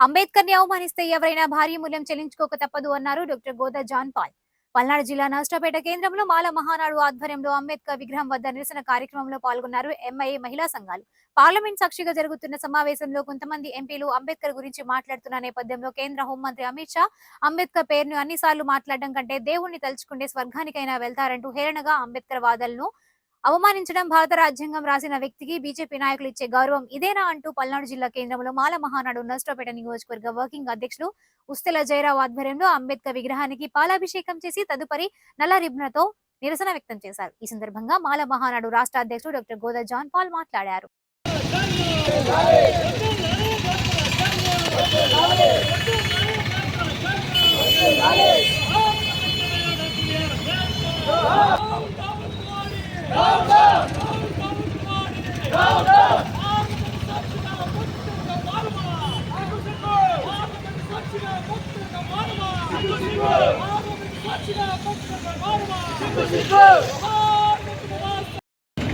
అంబేద్కర్ని అవమానిస్తే ఎవరైనా భారీ మూల్యం చెల్లించుకోక తప్పదు అన్నారు doctor Goda John Paul. Palnadu జిల్లా నష్టపేట కేంద్రంలో మాల మహానాడు ఆధ్వర్యంలో అంబేద్కర్ విగ్రహం వద్ద నిరసన కార్యక్రమంలో పాల్గొన్నారు ఎంఐఏ మహిళా సంఘాలు. పార్లమెంట్ సాక్షిగా జరుగుతున్న సమావేశంలో కొంతమంది ఎంపీలు అంబేద్కర్ గురించి మాట్లాడుతున్న నేపథ్యంలో కేంద్ర హోంమంత్రి అమిత్ షా అంబేద్కర్ పేరును అన్నిసార్లు మాట్లాడడం కంటే దేవుణ్ణి తలుచుకుంటే స్వర్గానికైనా వెళ్తారంటూ హేళనగా అంబేద్కర్ వాదనను అవమానించడం భారత రాజ్యాంగం రాసిన వ్యక్తికి బీజేపీ నాయకులు ఇచ్చే గౌరవం ఇదేనా అంటూ పల్నాడు జిల్లా కేంద్రంలో మాల మహానాడు నష్టపేట నియోజకవర్గ వర్కింగ్ అధ్యక్షులు ఉస్తెల జయరావు ఆధ్వర్యంలో అంబేద్కర్ విగ్రహానికి పాలాభిషేకం చేసి తదుపరి నల్ల రిబ్నతో నిరసన వ్యక్తం చేశారు. ఈ సందర్భంగా మాల మహానాడు రాష్ట్ర అధ్యక్షుడు డాక్టర్ గోదా జాన్ పాల్ మాట్లాడారు.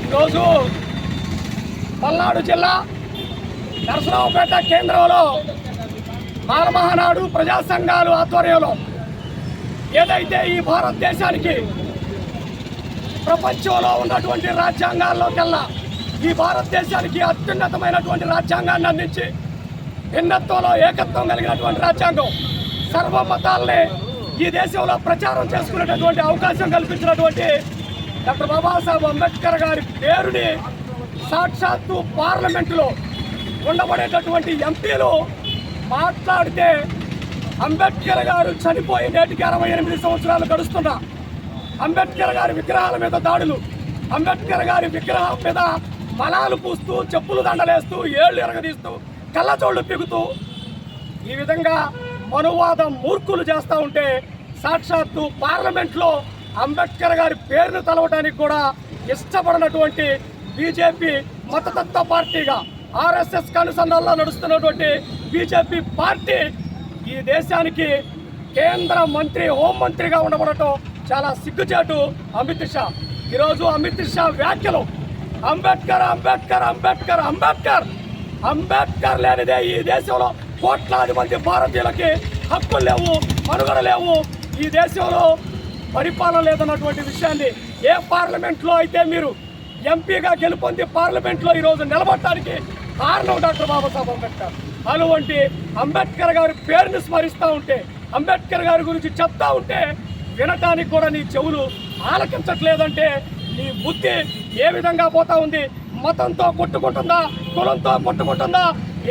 ఈరోజు పల్నాడు జిల్లా నరసరావుపేట కేంద్రంలో మారమహనాడు ప్రజా సంఘాలు ఆధ్వర్యంలో ఏదైతే ఈ భారతదేశానికి ప్రపంచంలో ఉన్నటువంటి రాజ్యాంగాల్లోకెల్లా ఈ భారతదేశానికి అత్యున్నతమైనటువంటి రాజ్యాంగాన్ని అందించి భిన్నత్వంలో ఏకత్వం కలిగినటువంటి రాజ్యాంగం సర్వ మతాలని ఈ దేశంలో ప్రచారం చేసుకునేటటువంటి అవకాశం కల్పించినటువంటి డాక్టర్ బాబాసాహెబ్ అంబేద్కర్ గారి పేరుని సాక్షాత్తు పార్లమెంటులో ఉండబడేటటువంటి ఎంపీలు మాట్లాడితే అంబేద్కర్ గారు చనిపోయి నేటికి అరవై ఎనిమిది సంవత్సరాలు గడుస్తున్నా అంబేద్కర్ గారి విగ్రహాల మీద దాడులు అంబేద్కర్ గారి విగ్రహం మీద మలాలు పూస్తూ చెప్పులు దండలేస్తూ ఏళ్ళు ఎరగదీస్తూ కళ్ళజోళ్ళు పిగుతూ ఈ విధంగా మనువాదం మూర్ఖులు చేస్తూ ఉంటే సాక్షాత్తు పార్లమెంట్లో అంబేద్కర్ గారి పేరును తలవడానికి కూడా ఇష్టపడినటువంటి బీజేపీ మతతత్వ పార్టీగా ఆర్ఎస్ఎస్ కనుసంధానంలో నడుస్తున్నటువంటి బీజేపీ పార్టీ ఈ దేశానికి కేంద్ర మంత్రి హోంమంత్రిగా ఉండబడటం చాలా సిగ్గుచేటు అమిత్ షా. ఈరోజు అమిత్ షా వ్యాఖ్యలు. అంబేద్కర్ అంబేద్కర్ అంబేద్కర్ అంబేద్కర్. అంబేద్కర్ లేనిదే ఈ దేశంలో కోట్లాది మంది భారతీయులకి హక్కులు లేవు మనుగడ లేవు. ఈ దేశంలో పరిపాలన లేదన్నటువంటి విషయాన్ని ఏ పార్లమెంట్లో అయితే మీరు ఎంపీగా గెలుపొంది పార్లమెంట్లో ఈరోజు నిలబడటానికి కారణం డాక్టర్ బాబాసాహెబ్ అంబేద్కర్. అటువంటి అంబేద్కర్ గారి పేరుని స్మరిస్తూ ఉంటే అంబేద్కర్ గారి గురించి చెప్తా ఉంటే వినటానికి కూడా నీ చెవులు ఆలకించట్లేదంటే నీ బుద్ధి ఏ విధంగా పోతా ఉంది? మతంతో కొట్టుకుంటుందా? కులంతో కొట్టుకుంటుందా?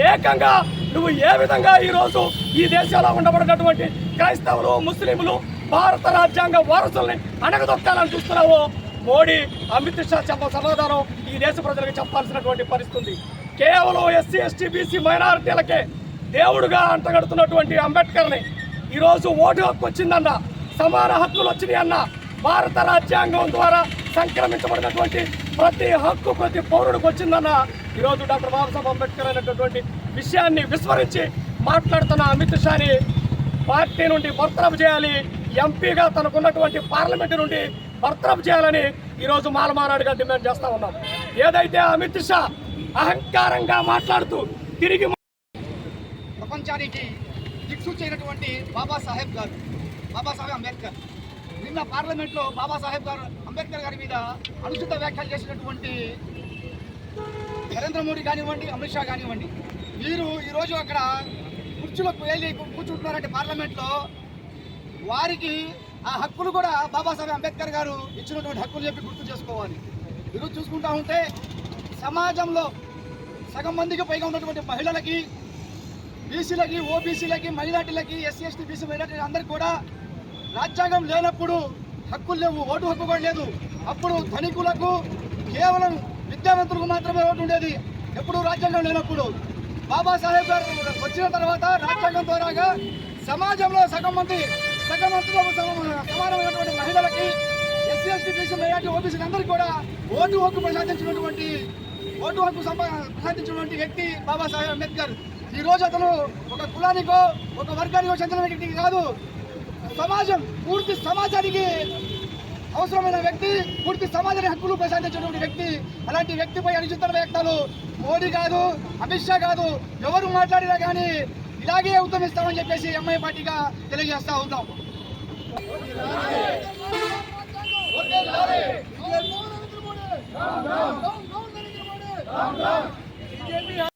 ఏకంగా నువ్వు ఏ విధంగా ఈరోజు ఈ దేశంలో ఉండబడినటువంటి క్రైస్తవులు ముస్లింలు భారత రాజ్యాంగ వారసుల్ని అణగదొక్కాలని చూస్తున్నావో మోడీ అమిత్ షా చెప్ప సమాధానం ఈ దేశ ప్రజలకు చెప్పాల్సినటువంటి పరిస్థితి ఉంది. కేవలం ఎస్సీ ఎస్టీ బీసీ మైనారిటీలకే దేవుడుగా అంటగడుతున్నటువంటి అంబేద్కర్ని ఈరోజు ఓటు హక్కు వచ్చిందన్న సమాన హక్కులు వచ్చినాయి అన్న భారత రాజ్యాంగం ద్వారా సంక్రమించబడినటువంటి ప్రతి హక్కు ప్రతి పౌరుడికి వచ్చిందన్న ఈరోజు డాక్టర్ బాబాసాహెబ్ అంబేద్కర్ అనేటటువంటి విషయాన్ని విస్మరించి మాట్లాడుతున్న అమిత్ షాని పార్టీ నుండి బర్తరఫ్ చేయాలి. ఎంపీగా తనకున్నటువంటి పార్లమెంటు నుండి బర్తరఫ్ చేయాలని ఈరోజు మాలమానాడుగా డిమాండ్ చేస్తా ఉన్నాం. ఏదైతే అమిత్ షా అహంకారంగా మాట్లాడుతూ తిరిగి ప్రపంచానికి దిక్సూచైనటువంటి బాబాసాహెబ్ గారు బాబాసాహెబ్ అంబేద్కర్. నిన్న పార్లమెంట్లో బాబాసాహెబ్ గారు అంబేద్కర్ గారి మీద అనుచిత వ్యాఖ్యలు చేసినటువంటి నరేంద్ర మోడీ కానివ్వండి అమిత్ షా కానివ్వండి వీరు ఈరోజు అక్కడ కుర్చీలో వెళ్ళి కూర్చుంటున్నారంటే పార్లమెంట్లో. వారికి ఆ హక్కులు కూడా బాబాసాహెబ్ అంబేద్కర్ గారు ఇచ్చినటువంటి హక్కులు చెప్పి గుర్తు చేసుకోవాలి. ఈరోజు చూసుకుంటా ఉంటే సమాజంలో సగం మందికి పైగా ఉన్నటువంటి మహిళలకి బీసీలకి ఓబీసీలకి మైనార్టీలకి ఎస్సీ ఎస్టీ బీసీ మైనార్టీ అందరికి కూడా రాజ్యాంగం లేనప్పుడు హక్కులు లేవు ఓటు హక్కు కూడా లేదు. అప్పుడు ధనికులకు కేవలం విద్యావంతులకు మాత్రమే ఓటు ఉండేది. ఎప్పుడు రాజ్యాంగం లేనప్పుడు. బాబాసాహెబ్ గారు వచ్చిన తర్వాత రాజ్యాంగం ద్వారాగా సమాజంలో సగం మంది సగం మందిలో సమానమైనటువంటి మహిళలకి SC ST BC minority OBC అందరికీ కూడా ఓటు హక్కు ప్రసాదించినటువంటి ఓటు హక్కు ప్రసాదించినటువంటి వ్యక్తి బాబాసాహెబ్ అంబేద్కర్. ఈ రోజు అతను ఒక కులానికో ఒక వర్గానికో చెందిన వ్యక్తికి కాదు. సమాజం పూర్తి సమాజానికి అవసరమైన వ్యక్తి పూర్తి సమాజాన్ని హక్కులు ప్రశాంతించినటువంటి వ్యక్తి అలాంటి వ్యక్తిపై అనుచిత వ్యక్తాలు. మోడీ కాదు అమిత్ షా కాదు ఎవరు మాట్లాడినా కానీ ఇలాగే ఉద్యమిస్తామని చెప్పేసి ఎంఐ పార్టీగా తెలియజేస్తా ఉంటాం రామ్ రామ్.